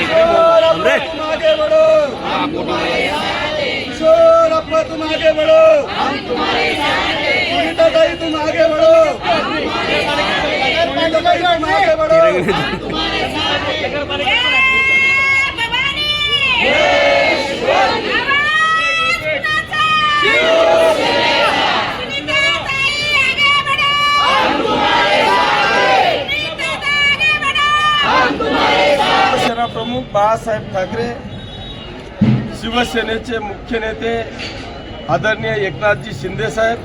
आगे बढ़ो किशोर अब्बा तुम आगे बढ़ो सुनीता दाई तुम आगे बढ़ो तुम आगे बढ़ो प्रमुख बाळासाहेब ठाकरे शिवसेनेचे मुख्य नेते आदरणीय एकनाथजी शिंदेसाहेब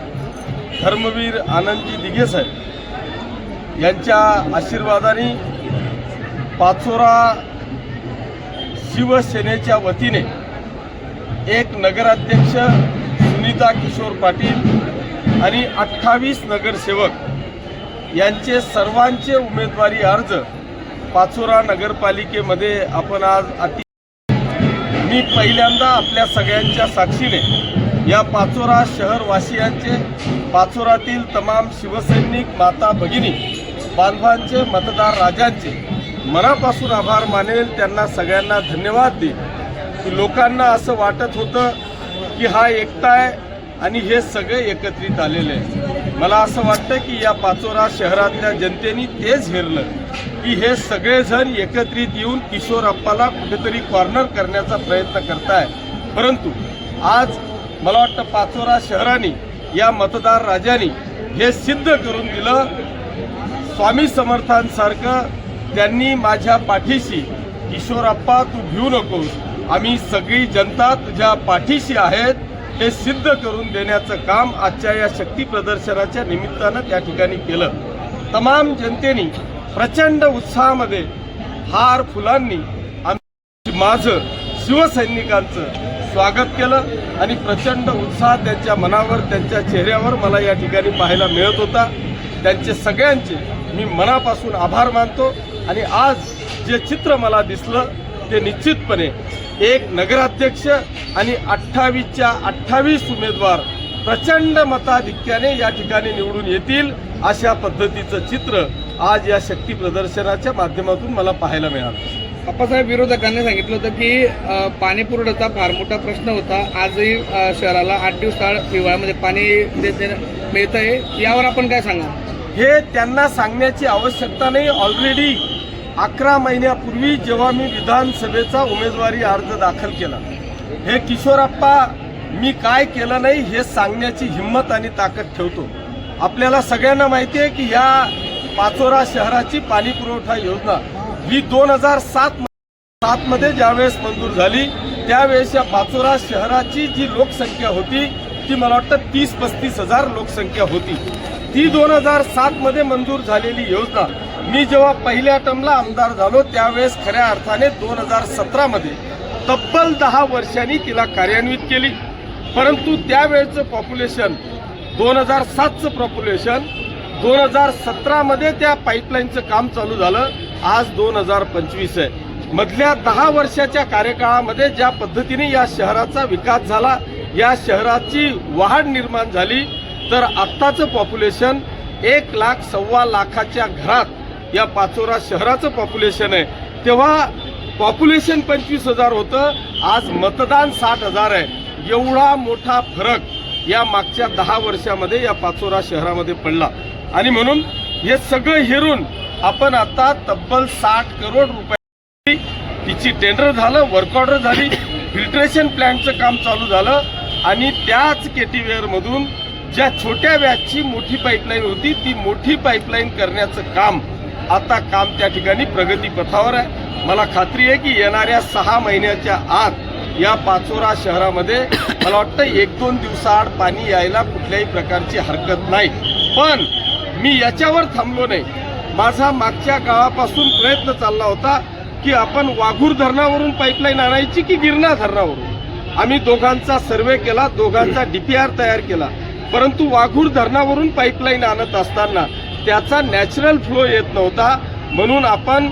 धर्मवीर आनंदजी दिघे साहेब यांच्या आशीर्वादाने पाचोरा शिवसेनेच्या वतीने एक नगराध्यक्ष सुनीता किशोर पाटील आणि अठ्ठावीस नगरसेवक यांचे सर्वांचे उमेदवारी अर्ज पाचोरा नगरपालिकेमध्ये आपण आज अति मी पहिल्यांदा आपल्या सगळ्यांच्या साक्षीने या पाचोरा शहरवासियांचे पाचोरातील तमाम शिवसैनिक माता भगिनी बांधवांचे मतदार राजांचे मनापासून आभार मानेल. त्यांना सगळ्यांना धन्यवाद देईल. की लोकांना असं वाटत होतं की हा एकटा आहे आणि हे सगळे एकत्रित आलेले आहे मला असं वाटतं की या पाचोरा शहरातल्या जनतेने तेच हेरलं की हे सगळेजण एकत्रित येऊन किशोर अप्पाला कुठेतरी कॉर्नर करण्याचा प्रयत्न करताय. परंतु आज मला वाटतं पाचोरा शहराने या मतदार राजाने हे सिद्ध करून दिलं स्वामी समर्थांसारखं त्यांनी माझ्या पाठीशी किशोरप्पा तू भिवू नकोस आम्ही सगळी जनता तुझ्या पाठीशी आहेत हे सिद्ध करून देण्याचं काम आजच्या या शक्ती प्रदर्शनाच्या निमित्तानं त्या ठिकाणी केलं. तमाम जनतेनी प्रचंड उत्साहामध्ये हार फुलांनी माझं शिवसैनिकांचं स्वागत केलं आणि प्रचंड उत्साह त्यांच्या मनावर त्यांच्या चेहऱ्यावर मला या ठिकाणी पाहायला मिळत होता. त्यांचे सगळ्यांचे मी मनापासून आभार मानतो आणि आज जे चित्र मला दिसलं ते निश्चितपणे एक नगराध्यक्ष आणि अठ्ठावीसच्या अठ्ठावीस उमेदवार प्रचंड मताधिक्याने या ठिकाणी निवडून येतील अशा पद्धतीचं चित्र आज या शक्ती प्रदर्शनाच्या माध्यमातून मला पाहायला मिळालं. अप्पासाहेब विरोधकांनी सांगितलं होतं की पाणी पुरवठ्याचा फार मोठा प्रश्न होता. आजही शहराला आठ दिवसाळ हिवाळ्यामध्ये पाणी मिळत आहे यावर आपण काय सांगा? हे त्यांना सांगण्याची आवश्यकता नाही. ऑलरेडी अकरा महिन्यापूर्वी जेव्हा मी विधानसभेचा उमेदवारी अर्ज दाखल केला हे किशोरप्पा मी काय केलं नाही हे सांगण्याची हिंमत आणि ताकद ठेवतो. आपल्याला सगळ्यांना माहिती आहे की या पाचोरा शहराची पाणी पुरवठा योजना ही दोन हजार सात सातमध्ये ज्यावेळेस मंजूर झाली त्यावेळेस या पाचोरा शहराची जी लोकसंख्या होती ती मला वाटतं तीस पस्तीस हजार लोकसंख्या होती. ती दोन हजार सात मध्ये मंजूर झालेली योजना मी जेव्हा पहिल्या टर्मला आमदार झालो त्यावेळेस खऱ्या अर्थाने दोन हजार सतरामध्ये तब्बल दहा वर्षांनी तिला कार्यान्वित केली. परंतु त्यावेळेचं पॉप्युलेशन दोन हजार सातचं पॉप्युलेशन दोन हजार सतरामध्ये त्या पाईपलाईनचं काम चालू झालं. आज दोन हजार पंचवीस आहे मधल्या दहा वर्षाच्या कार्यकाळामध्ये ज्या पद्धतीने या शहराचा विकास झाला या शहराची वाढ निर्माण झाली तर आत्ताचं पॉप्युलेशन एक लाख सव्वा लाखाच्या घरात या पाचोरा शहराचं पॉप्युलेशन आहे. तेव्हा पॉप्युलेशन पंचवीस हजार होतं आज मतदान साठ हजार आहे. एवढा मोठा फरक या मागच्या दहा वर्षामध्ये या पाचोरा शहरामध्ये पडला. आणि म्हणून हे सगळं हेरून आपण आता तब्बल साठ करोड रुपये तिची टेंडर झालं वर्क ऑर्डर झाली फिल्ट्रेशन प्लॅन्टचं काम चालू झालं. आणि त्याच केटीवेअरमधून ज्या छोट्या व्याजची मोठी पाईपलाईन होती ती मोठी पाईपलाईन करण्याचं काम आता काम त्या ठिकाणी प्रगतीपथावर आहे. मला खात्री आहे की येणाऱ्या सहा महिन्याच्या आत या पाचोरा शहरामध्ये मला वाटतं एक दोन दिवसाआड पाणी यायला कुठल्याही प्रकारची हरकत नाही. पण मी याच्यावर थांबलो नाही. माझा मागच्या गावापासून प्रयत्न चालला होता की आपण वाघूर धरणावरून पाईपलाईन आणायची की गिरणा धरणावरून? आम्ही दोघांचा सर्वे केला दोघांचा डीपीआर तयार केला. परंतु वाघूर धरणावरून पाईपलाईन आणत असताना त्याचा नॅचरल फ्लो येत नव्हता. म्हणून आपण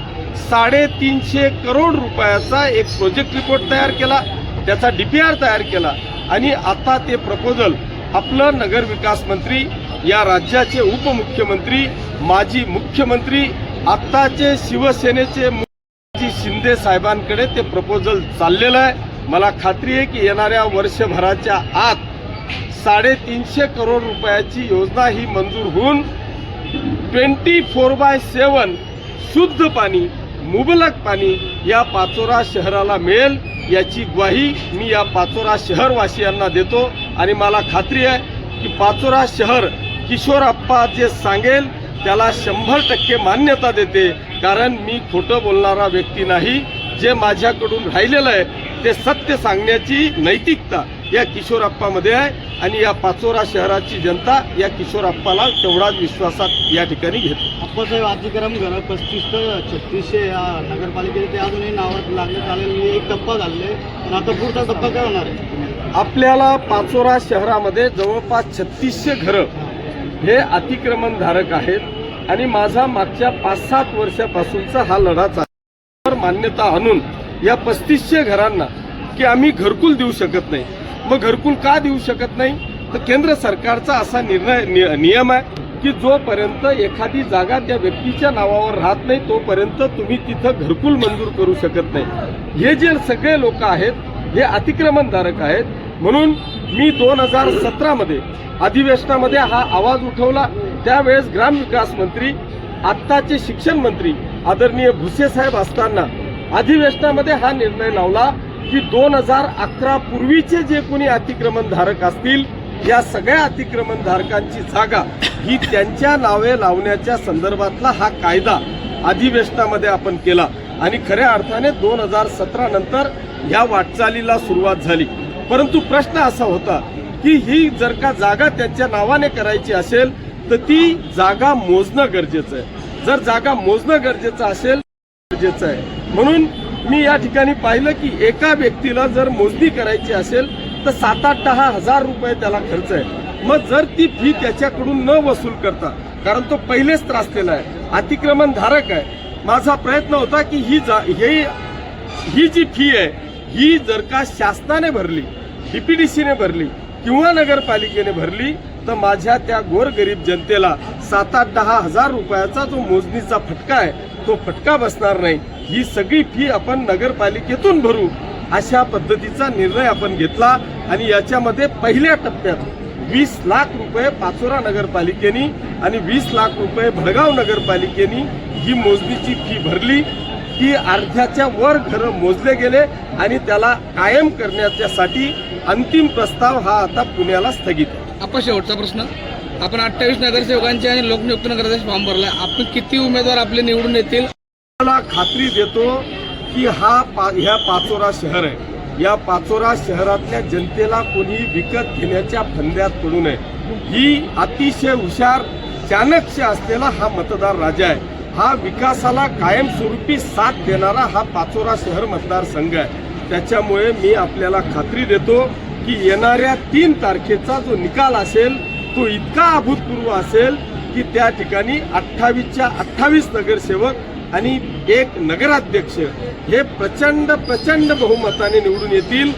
साडेतीनशे करोड रुपयाचा एक प्रोजेक्ट रिपोर्ट तयार केला. त्याचा डी पी आर तयार केला. आणि आता ते प्रपोजल आपलं नगरविकास मंत्री या राज्याचे उपमुख्यमंत्री माजी मुख्यमंत्री आत्ताचे शिवसेनेचे माजी शिंदे साहेबांकडे ते प्रपोजल चाललेलं आहे. मला खात्री आहे की येणाऱ्या वर्षभराच्या आत साडेतीनशे करोड रुपयाची योजना ही मंजूर होऊन ट्वेंटी फोर बाय सेवन शुद्ध पाणी मुबलक पाणी या पाचोरा शहराला मिळेल. याची ग्वाही मी या पाचोरा शहरवासियांना देतो. आणि मला खात्री आहे की पाचोरा शहर किशोरप्पा जे सांगेल त्याला शंभर टक्के मान्यता देते. कारण मी खोटं बोलणारा व्यक्ती नाही. जे माझ्याकडून राहिलेलं आहे ते सत्य सांगण्याची नैतिकता या किशोरप्पामध्ये आहे. आणि या पाचोरा शहराची जनता या किशोरप्पाला तेवढाच विश्वासात या ठिकाणी घेते. आप्पासाहेब अतिक्रम घरं पस्तीस तर छत्तीसशे या नगरपालिकेचे ते अजूनही नावात लागण्यात आलेले एक टप्पा झाले पण आता पुढचा टप्पा काय होणार आहे? आपल्याला पाचोरा शहरामध्ये जवळपास छत्तीसशे घरं हे अतिक्रमण धारक आहेत आणि माझा मागच्या पाच सात वर्षापासूनचा हा लढा चालू. मान्यता आणून या पस्तीसशे घरांना की आम्ही घरकुल देऊ शकत नाही. मग घरकुल का देऊ शकत नाही? तर केंद्र सरकारचा असा निर्णय नियम आहे की जोपर्यंत एखादी जागा त्या व्यक्तीच्या नावावर राहत नाही तोपर्यंत तुम्ही तिथं घरकुल मंजूर करू शकत नाही. हे जे सगळे लोक आहेत हे अतिक्रमणधारक आहेत. म्हणून मी दोन हजार सतरामध्ये अधिवेशनामध्ये हा आवाज उठवला. त्यावेळेस ग्रामविकास मंत्री आत्ताचे शिक्षण मंत्री आदरणीय भुसे साहेब असताना अधिवेशनामध्ये हा निर्णय लावला. की दोन हजार अकरा पूर्वीचे जे कोणी अतिक्रमण धारक असतील या सगळ्या अतिक्रमण धारकांची जागा ही त्यांच्या नावे लावण्याच्या संदर्भातला हा कायदा अधिवेशनामध्ये आपण केला. आणि खऱ्या अर्थाने दोन हजार सतरा नंतर या वाटचालीला सुरुवात झाली. परंतु प्रश्न असा होता की ही जर का जागा त्यांच्या नावाने करायची असेल तर ती जागा मोजणं गरजेचं आहे. जर जागा मोजणं गरजेचं असेल गरजेचं आहे. म्हणून मी या ठिकाणी पाहिलं की एका व्यक्तीला जर मोजणी करायची असेल तर सात आठ दहा हजार रुपये त्याला खर्च आहे. मग जर ती फी त्याच्याकडून न वसूल करता कारण तो पहिलेच त्रासलेला आहे अतिक्रमण धारक आहे माझा प्रयत्न होता की ही जा हे ही जी फी आहे ही जर का शासनाने भरली डीपीडीसीने भरली किंवा नगरपालिकेने भरली तर माझ्या त्या गोरगरीब जनतेला सात आठ दहा हजार रुपयाचा जो मोजणीचा फटका आहे तो फटका बसणार नाही. ही सगळी फी आपण नगरपालिकेतून भरू अशा पद्धतीचा निर्णय आपण घेतला आणि याच्यामध्ये पहिल्या टप्प्यात वीस लाख रुपये पाचोरा नगरपालिकेनी आणि वीस लाख रुपये भडगाव नगरपालिकेनी ही मोजणीची फी भरली. ती अर्ध्याच्या वर घरं मोजले गेले आणि त्याला कायम करण्याच्यासाठी अंतिम प्रस्ताव हा आता पुण्याला स्थगित आहे. आपण शेवटचा प्रश्न. आपण अठ्ठावीस नगरसेवकांचे आणि लोकनियुक्त नगराध्यक्ष फॉर्म भरला आपण किती उमेदवार आपले निवडून येतील? मला खात्री देतो की हा पा ह्या पाचोरा शहर आहे. या पाचोरा शहरातल्या जनतेला कोणी विकत घेण्याच्या फंद्यात पडू नये. ही अतिशय हुशार चाणक्य असलेला हा मतदार राजा आहे. हा विकासाला कायमस्वरूपी साथ देणारा हा पाचोरा शहर मतदारसंघ आहे. त्याच्यामुळे मी आपल्याला खात्री देतो की येणाऱ्या तीन तारखेचा जो निकाल असेल तो इतका अभूतपूर्व असेल की त्या ठिकाणी अठ्ठावीसच्या अठ्ठावीस नगरसेवक आणि एक नगराध्यक्ष हे प्रचंड प्रचंड बहुमताने निवडून येतील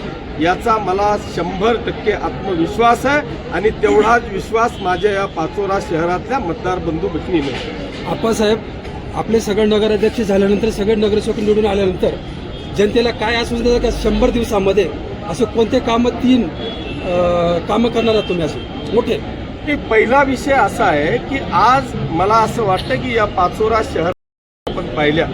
याचा मला शंभर टक्के आत्मविश्वास आहे आणि तेवढाच विश्वास माझ्या या पाचोरा शहरातल्या मतदार बंधू भगिनीने. आप्पासाहेब आपले सगळे नगराध्यक्ष झाल्यानंतर सगळे नगरसेवक निवडून आल्यानंतर जनतेला काय आश्वासन देतात का शंभर दिवसामध्ये असं कोणते कामं तीन कामं करणार आहात तुम्ही असं मोठे. की पहिला विषय असा आहे की आज मला असं वाटतं की या पाचोरा शहर आपण पाहिल्या.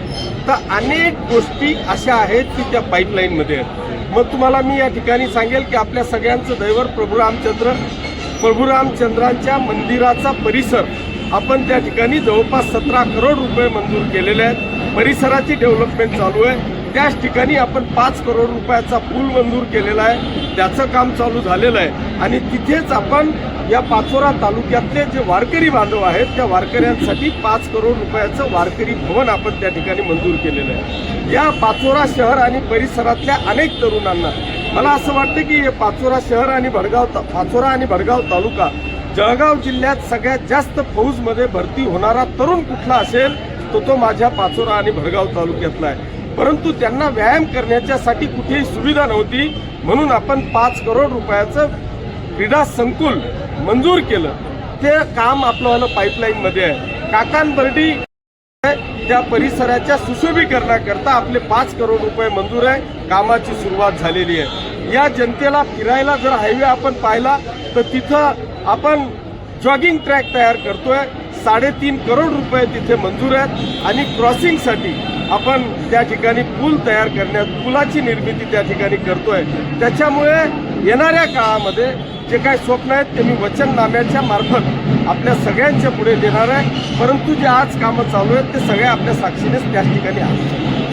तर अनेक गोष्टी अशा आहेत की त्या पाईपलाईनमध्ये आहेत. मग तुम्हाला मी या ठिकाणी सांगेल की आपल्या सगळ्यांचं दैवर प्रभू रामचंद्र प्रभू रामचंद्रांच्या मंदिराचा परिसर आपण त्या ठिकाणी जवळपास सतरा करोड रुपये मंजूर केलेले आहेत. परिसराची डेव्हलपमेंट चालू आहे. त्याच ठिकाणी आपण पाच करोड रुपयाचा पूल मंजूर केलेला आहे. त्याचं काम चालू झालेलं आहे. आणि तिथेच आपण या पाचोरा तालुक्यातले जे वारकरी बांधव आहेत त्या वारकऱ्यांसाठी पाच करोड रुपयाचं वारकरी भवन आपण त्या ठिकाणी मंजूर केलेलं आहे. या पाचोरा शहर आणि परिसरातल्या अनेक तरुणांना मला असं वाटतं की हे पाचोरा शहर आणि भडगाव ता- पाचोरा आणि भडगाव तालुका जळगाव जिल्ह्यात सगळ्यात जास्त फौजमध्ये भरती होणारा तरुण कुठला असेल तो तो माझ्या पाचोरा आणि भडगाव तालुक्यातला आहे. परंतु त्यांना व्यायाम करण्याच्यासाठी कुठेही सुविधा नव्हती. म्हणून आपण पाच करोड रुपयाचं क्रीडा संकुल मंजूर केलं. ते काम आपलं पाईपलाईनमध्ये आहे. काकांबर्डी त्या परिसराच्या सुशोभीकरणाकरता आपले पाच करोड रुपये मंजूर आहे. कामाची सुरुवात झालेली आहे. या जनतेला फिरायला जर हायवे आपण पाहिला तर तिथं आपण जॉगिंग ट्रॅक तयार करतोय. साडेतीन करोड रुपये तिथे मंजूर आहेत आणि क्रॉसिंगसाठी आपण त्या ठिकाणी पूल तयार करण्यात पुलाची निर्मिती त्या ठिकाणी करतोय. त्याच्यामुळे येणाऱ्या काळामध्ये जे काय स्वप्न आहेत ते मी वचननाम्याच्या मार्फत आपल्या सगळ्यांच्या पुढे देणार आहे. परंतु जे आज कामं चालू आहेत ते सगळ्या आपल्या साक्षीनेच त्या ठिकाणी आहेत.